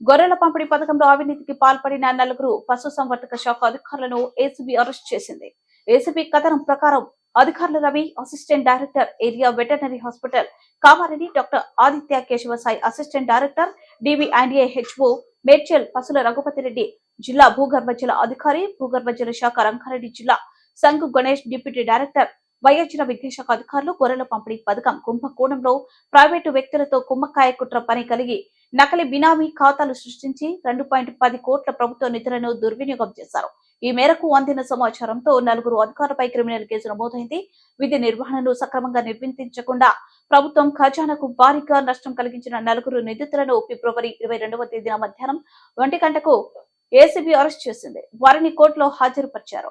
గొర్రెల పంపిణీ పథకంలో అవినీతికి పాల్పడిన నలుగురు పశుసంవర్ధక శాఖ అధికారులను ఏసీబీ అరెస్ట్ చేసింది. ఏసీబీ కథనం ప్రకారం అధికారుల Ravi assistant director area veterinary hospital Kamareddy doctor Aditya Keshavasai assistant director DV and A HO Medchal Pasula Raghupathi Reddy జిల్లా భూగర్భ జల అధికారి భూగర్భ జల శాఖ రంగారెడ్డి జిల్లా సంఘు గణేష్ డిప్యూటీ డైరెక్టర్ వైద్యుల విద్యాశాఖ అధికారులు గొర్రెల పంపిణీ పథకం కుంభకోణంలో ప్రైవేటు వ్యక్తులతో కుమ్మకాయ కుట్ర పని కలిగి నకలి బినామీ ఖాతాలు సృష్టించి రెండు పాయింట్ పది కోట్ల ప్రభుత్వ నిధులను దుర్వినియోగం చేశారు. ఈ మేరకు అందిన సమాచారంతో నలుగురు అధికారులపై క్రిమినల్ కేసు నమోదైంది. విధి నిర్వహణను సక్రమంగా నిర్వర్తించకుండా ప్రభుత్వం ఖజానాకు భారీగా నష్టం కలిగించిన నలుగురు నిందితులను ఫిబ్రవరి ఇరవై రెండవ తేదీన మధ్యాహ్నం ఒంటి గంటకు ఏసీబీ అరెస్ట్ చేసింది. వారిని కోర్టులో హాజరుపరిచారు.